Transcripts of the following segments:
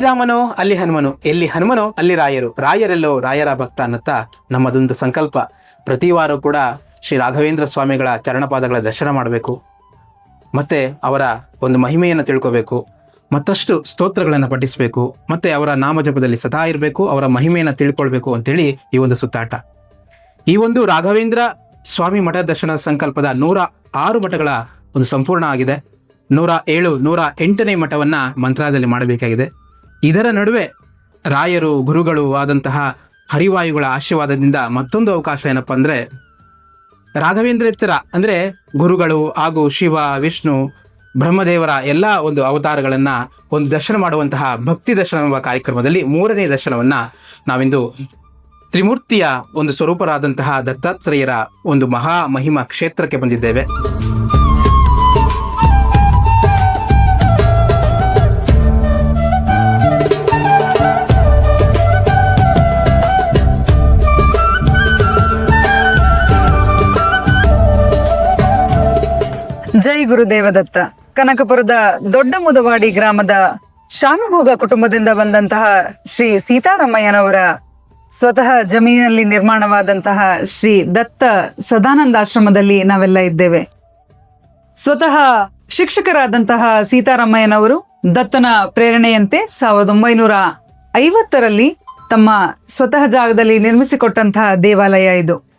ರಾಮನೋ ಅಲ್ಲಿ ಹನುಮನು? ಎಲ್ಲಿ ಹನುಮನೋ, ಅಲ್ಲಿ ರಾಯರು. ರಾಯರೆಲ್ಲೋ, ರಾಯರ ಭಕ್ತ ಅನ್ನುತ್ತಾ ನಮ್ಮದೊಂದು ಸಂಕಲ್ಪ. ಪ್ರತಿ ವಾರ ಕೂಡ ಶ್ರೀ ರಾಘವೇಂದ್ರ ಸ್ವಾಮಿಗಳ ಚರಣಪಾದಗಳ ದರ್ಶನ ಮಾಡಬೇಕು. ಮತ್ತು ಅವರ ಒಂದು ಮಹಿಮೆಯನ್ನು ತಿಳ್ಕೋಬೇಕು. ಮತ್ತಷ್ಟು ಸ್ತೋತ್ರಗಳನ್ನು ಪಠಿಸಬೇಕು. ಮತ್ತು ಅವರ ನಾಮಜಪದಲ್ಲಿ ಸದಾ ಇರಬೇಕು, ಅವರ ಮಹಿಮೆಯನ್ನು ತಿಳ್ಕೊಳ್ಬೇಕು ಅಂತೇಳಿ ಈ ಒಂದು ಸುತ್ತಾಟ. ಈ ಒಂದು ರಾಘವೇಂದ್ರ ಸ್ವಾಮಿ ಮಠ ದರ್ಶನ ಸಂಕಲ್ಪದ ನೂರ ಆರು ಮಠಗಳ ಒಂದು ಸಂಪೂರ್ಣ ಆಗಿದೆ. ನೂರ ಏಳು, ನೂರ ಎಂಟನೇ ಮಠವನ್ನು ಮಂತ್ರಾಲಯದಲ್ಲಿ ಮಾಡಬೇಕಾಗಿದೆ. ಇದರ ನಡುವೆ ರಾಯರು, ಗುರುಗಳು ಆದಂತಹ ಹರಿವಾಯುಗಳ ಆಶೀರ್ವಾದದಿಂದ ಮತ್ತೊಂದು ಅವಕಾಶ ಏನಪ್ಪ ಅಂದರೆ ರಾಘವೇಂದ್ರೇತರ ಅಂದರೆ ಗುರುಗಳು ಹಾಗೂ ಶಿವ, ವಿಷ್ಣು, ಬ್ರಹ್ಮದೇವರ ಎಲ್ಲ ಒಂದು ಅವತಾರಗಳನ್ನು ಒಂದು ದರ್ಶನ ಮಾಡುವಂತಹ ಭಕ್ತಿ ದರ್ಶನ ಎಂಬ ಕಾರ್ಯಕ್ರಮದಲ್ಲಿ ಮೂರನೇ ದರ್ಶನವನ್ನು ನಾವಿಂದು ತ್ರಿಮೂರ್ತಿಯ ಒಂದು ಸ್ವರೂಪರಾದಂತಹ ದತ್ತಾತ್ರೇಯರ ಒಂದು ಮಹಾ ಮಹಿಮಾ ಕ್ಷೇತ್ರಕ್ಕೆ ಬಂದಿದ್ದೇವೆ. ಜೈ ಗುರುದೇವದತ್ತ. ಕನಕಪುರದ ದೊಡ್ಡ ಮುದವಾಡಿ ಗ್ರಾಮದ ಶಾನುಭೋಗ ಕುಟುಂಬದಿಂದ ಬಂದಂತಹ ಶ್ರೀ ಸೀತಾರಾಮಯ್ಯನವರ ಸ್ವತಃ ಜಮೀನಲ್ಲಿ ನಿರ್ಮಾಣವಾದಂತಹ ಶ್ರೀ ದತ್ತ ಸದಾನಂದಾಶ್ರಮದಲ್ಲಿ ನಾವೆಲ್ಲ ಇದ್ದೇವೆ. ಸ್ವತಃ ಶಿಕ್ಷಕರಾದಂತಹ ಸೀತಾರಾಮಯ್ಯನವರು ದತ್ತನ ಪ್ರೇರಣೆಯಂತೆ ಸಾವಿರದ ಒಂಬೈನೂರ ಐವತ್ತರಲ್ಲಿ ತಮ್ಮ ಸ್ವತಃ ಜಾಗದಲ್ಲಿ ನಿರ್ಮಿಸಿಕೊಟ್ಟಂತಹ ದೇವಾಲಯ ಇದು.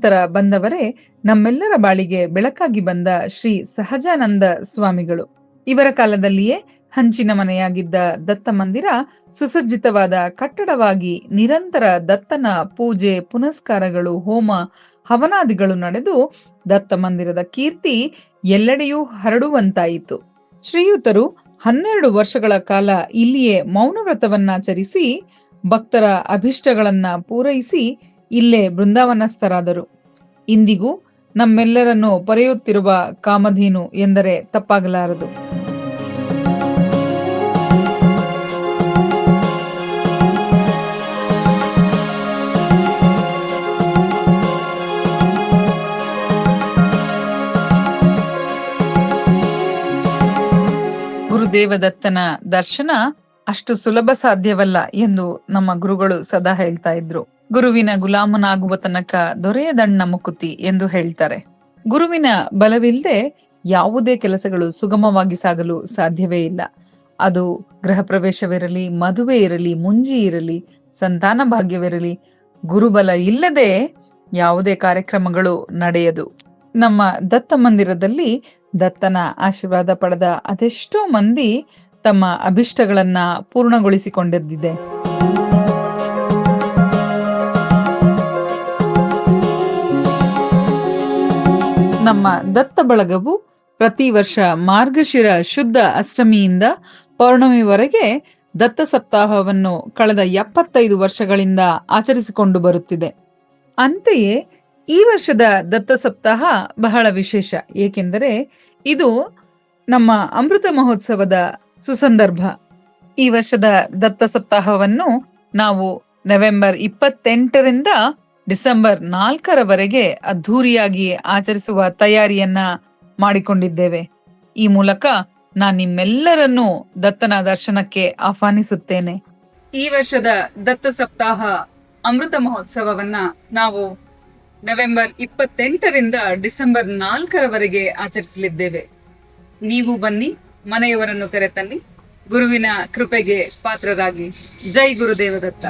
ನಂತರ ಬಂದವರೇ ನಮ್ಮೆಲ್ಲರ ಬಾಳಿಗೆ ಬೆಳಕಾಗಿ ಬಂದ ಶ್ರೀ ಸಹಜಾನಂದ ಸ್ವಾಮಿಗಳು. ಇವರ ಕಾಲದಲ್ಲಿಯೇ ಹಂಚಿನ ಮನೆಯಾಗಿದ್ದ ದತ್ತ ಮಂದಿರ ಸುಸಜ್ಜಿತವಾದ ಕಟ್ಟಡವಾಗಿ ನಿರಂತರ ದತ್ತನ ಪೂಜೆ, ಪುನಸ್ಕಾರಗಳು, ಹೋಮ, ಹವನಾದಿಗಳು ನಡೆದು ದತ್ತ ಮಂದಿರದ ಕೀರ್ತಿ ಎಲ್ಲೆಡೆಯೂ ಹರಡುವಂತಾಯಿತು. ಶ್ರೀಯುತರು ಹನ್ನೆರಡು ವರ್ಷಗಳ ಕಾಲ ಇಲ್ಲಿಯೇ ಮೌನವ್ರತವನ್ನಾಚರಿಸಿ ಭಕ್ತರ ಅಭಿಷ್ಟಗಳನ್ನ ಪೂರೈಸಿ ಇಲ್ಲೇ ಬೃಂದಾವನಸ್ಥರಾದರು. ಇಂದಿಗೂ ನಮ್ಮೆಲ್ಲರನ್ನು ಪೊರೆಯುತ್ತಿರುವ ಕಾಮಧೇನು ಎಂದರೆ ತಪ್ಪಾಗಲಾರದು. ಗುರುದೇವದತ್ತನ ದರ್ಶನ ಅಷ್ಟು ಸುಲಭ ಸಾಧ್ಯವಲ್ಲ ಎಂದು ನಮ್ಮ ಗುರುಗಳು ಸದಾ ಹೇಳ್ತಾ ಇದ್ರು. ಗುರುವಿನ ಗುಲಾಮನಾಗುವ ತನಕ ದೊರೆಯದಣ್ಣ ಮುಕುತಿ ಎಂದು ಹೇಳ್ತಾರೆ. ಗುರುವಿನ ಬಲವಿಲ್ಲದೆ ಯಾವುದೇ ಕೆಲಸಗಳು ಸುಗಮವಾಗಿ ಸಾಗಲು ಸಾಧ್ಯವೇ ಇಲ್ಲ. ಅದು ಗೃಹ ಪ್ರವೇಶವಿರಲಿ ಮದುವೆ ಇರಲಿ, ಮುಂಜಿ ಇರಲಿ, ಸಂತಾನ ಭಾಗ್ಯವಿರಲಿ, ಗುರುಬಲ ಇಲ್ಲದೆ ಯಾವುದೇ ಕಾರ್ಯಕ್ರಮಗಳು ನಡೆಯದು. ನಮ್ಮ ದತ್ತ ಮಂದಿರದಲ್ಲಿ ದತ್ತನ ಆಶೀರ್ವಾದ ಪಡೆದ ಅದೆಷ್ಟೋ ಮಂದಿ ತಮ್ಮ ಅಭಿಷ್ಟಗಳನ್ನ ಪೂರ್ಣಗೊಳಿಸಿಕೊಂಡಿದ್ದಿದೆ. ನಮ್ಮ ದತ್ತ ಬಳಗವು ಪ್ರತಿ ವರ್ಷ ಮಾರ್ಗಶಿರ ಶುದ್ಧ ಅಷ್ಟಮಿಯಿಂದ ಪೌರ್ಣಮಿವರೆಗೆ ದತ್ತ ಸಪ್ತಾಹವನ್ನು ಕಳೆದ ಎಪ್ಪತ್ತೈದು ವರ್ಷಗಳಿಂದ ಆಚರಿಸಿಕೊಂಡು ಬರುತ್ತಿದೆ. ಅಂತೆಯೇ ಈ ವರ್ಷದ ದತ್ತ ಸಪ್ತಾಹ ಬಹಳ ವಿಶೇಷ, ಏಕೆಂದರೆ ಇದು ನಮ್ಮ ಅಮೃತ ಮಹೋತ್ಸವದ ಸುಸಂದರ್ಭ. ಈ ವರ್ಷದ ದತ್ತ ಸಪ್ತಾಹವನ್ನು ನಾವು ನವೆಂಬರ್ ಇಪ್ಪತ್ತೆಂಟರಿಂದ ಡಿಸೆಂಬರ್ ನಾಲ್ಕರವರೆಗೆ ಅದ್ಧೂರಿಯಾಗಿ ಆಚರಿಸುವ ತಯಾರಿಯನ್ನ ಮಾಡಿಕೊಂಡಿದ್ದೇವೆ. ಈ ಮೂಲಕ ನಾನು ನಿಮ್ಮೆಲ್ಲರನ್ನೂ ದತ್ತನ ದರ್ಶನಕ್ಕೆ ಆಹ್ವಾನಿಸುತ್ತೇನೆ. ಈ ವರ್ಷದ ದತ್ತ ಸಪ್ತಾಹ ಅಮೃತ ಮಹೋತ್ಸವವನ್ನ ನಾವು ನವೆಂಬರ್ ಇಪ್ಪತ್ತೆಂಟರಿಂದ ಡಿಸೆಂಬರ್ ನಾಲ್ಕರವರೆಗೆ ಆಚರಿಸಲಿದ್ದೇವೆ. ನೀವು ಬನ್ನಿ, ಮನೆಯವರನ್ನು ಕರೆತನ್ನಿ. ಗುರುವಿನ ಕೃಪೆಗೆ ಪಾತ್ರರಾಗಿ. ಜೈ ಗುರುದೇವದತ್ತ.